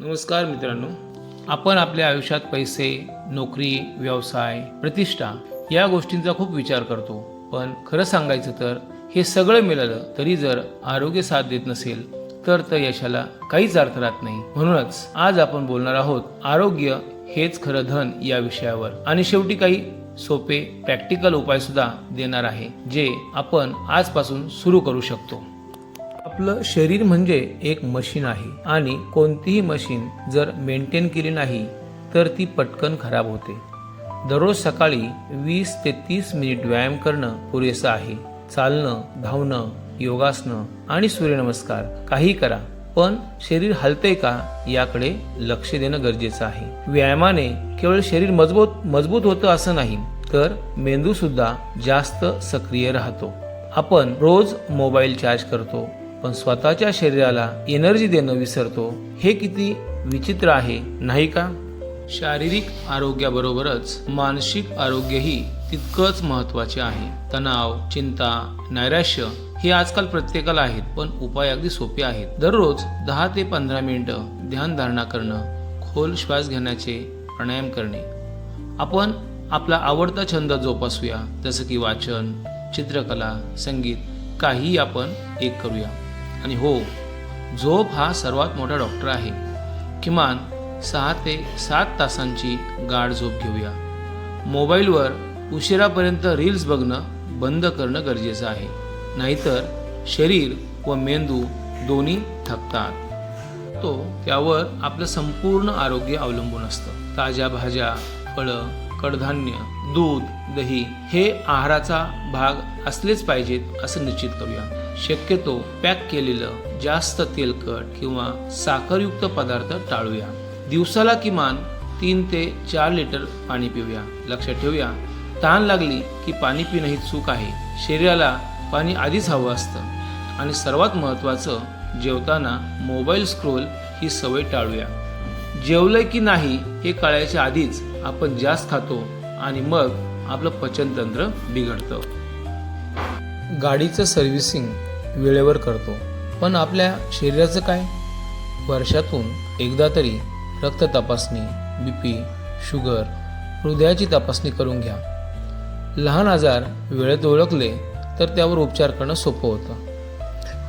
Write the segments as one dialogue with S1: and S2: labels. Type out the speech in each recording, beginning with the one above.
S1: नमस्कार मित्रांनो. आपण आपल्या आयुष्यात पैसे नोकरी व्यवसाय प्रतिष्ठा या गोष्टींचा खूप विचार करतो. पण खरं सांगायचं तर हे सगळं मिळालं तरी जर आरोग्य साथ देत नसेल तर तर यशाला काहीच अर्थ राहत नाही. म्हणूनच आज आपण बोलणार आहोत आरोग्य हेच खरं धन या विषयावर. आणि शेवटी काही सोपे प्रॅक्टिकल उपाय सुद्धा देणार आहे जे आपण आजपासून सुरू करू शकतो. आपलं शरीर म्हणजे एक मशीन आहे आणि कोणतीही मशीन जर मेंटेन केली नाही तर ती पटकन खराब होते. दररोज सकाळी वीस ते तीस मिनिट व्यायाम करणं पुरेसं आहे. चालणं धावणं योगासनं आणि सूर्यनमस्कार काही करा पण शरीर हलतंय का याकडे लक्ष देणं गरजेचं आहे. व्यायामाने केवळ शरीर मजबूत मजबूत होतं असं नाही तर मेंदू सुद्धा जास्त सक्रिय राहतो. आपण रोज मोबाईल चार्ज करतो पण स्वतःच्या शरीराला एनर्जी देणं विसरतो हे किती विचित्र आहे नाही का? शारीरिक आरोग्याबरोबरच मानसिक आरोग्यही तितकंच महत्त्वाचे आहे. तणाव चिंता नैराश्य हे आजकाल प्रत्येकाला आहेत पण उपाय अगदी सोपे आहेत. दररोज दहा ते पंधरा मिनिटं ध्यानधारणा करणं खोल श्वास घेण्याचे प्राणायाम करणे. आपण आपला आवडता छंद जोपासूया जसं की वाचन चित्रकला संगीत काही आपण एक करूया. आणि हो झोप हा सर्वात मोठा डॉक्टर आहे. किमान सहा ते सात तासांची गाढ झोप घेऊया. मोबाईलवर उशिरापर्यंत रील्स बघणं बंद करणं गरजेचं आहे. नाहीतर शरीर व मेंदू दोन्ही थकतात. तो त्यावर आपलं संपूर्ण आरोग्य अवलंबून असतं. ताज्या भाज्या फळं कडधान्य दूध दही हे आहाराचा भाग असलेच पाहिजेत असं निश्चित करूया. शक्यतो पॅक केलेलं जास्त तेलकट किंवा साखरयुक्त पदार्थ टाळूया. दिवसाला किमान तीन ते चार लिटर पाणी पिऊया. लक्षात ठेवूया तहान लागली की पाणी पिणं ही चूक आहे. शरीराला पाणी आधीच हवं असतं. आणि सर्वात महत्त्वाचं जेवताना मोबाईल स्क्रोल ही सवय टाळूया. जेवलंय की नाही हे कळायच्या आधीच आपण जास्त खातो आणि मग आपलं पचनतंत्र बिघडतं. गाडीचं सर्व्हिसिंग वेळेवर करतो. पण आपल्या शरीराचं काय? वर्षातून एकदा तरी रक्त तपासणी बी पी शुगर हृदयाची तपासणी करून घ्या. लहान आजार वेळेत ओळखले तर त्यावर उपचार करणं सोपं होतं.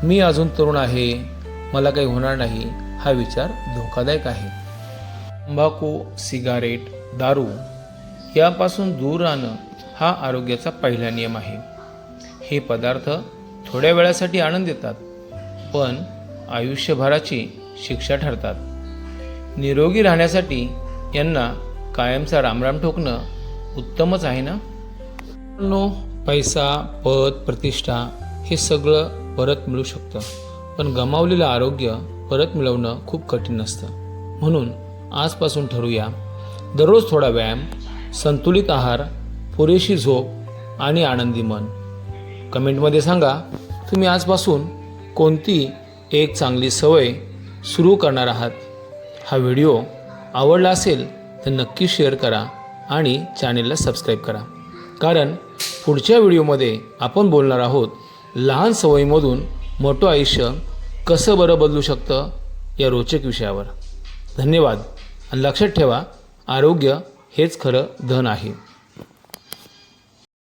S1: मी अजून तरुण आहे मला काही होणार नाही हा विचार धोकादायक आहे. तंबाखू सिगारेट दारू यापासून दूर राहणं हा आरोग्याचा पहिला नियम आहे. हे पदार्थ थोड्या वेळासाठी आनंद देतात पण आयुष्यभराची शिक्षा ठरतात. निरोगी राहण्यासाठी यांना कायमचा रामराम ठोकणं उत्तमच आहे ना? नो पैसा पद प्रतिष्ठा हे सगळं परत मिळू शकतं पण गमावलेलं आरोग्य परत मिळवणं खूप कठीण असतं म्हणून आजपासून ठरवूया दररोज थोडा व्यायाम संतुलित आहार पुरेशी झोप आणि आनंदी मन. कमेंटमध्ये सांगा तुम्ही आजपासून कोणती एक चांगली सवय सुरू करणार आहात? हा व्हिडिओ आवडला असेल तर नक्की शेअर करा आणि चॅनेलला सबस्क्राईब करा. कारण पुढच्या व्हिडिओमध्ये आपण बोलणार आहोत लहान सवयीमधून मोठं आयुष्य कसं बरं बदलू शकतं या रोचक विषयावर. धन्यवाद. आणि लक्षात ठेवा आरोग्य हेच खरं धन आहे.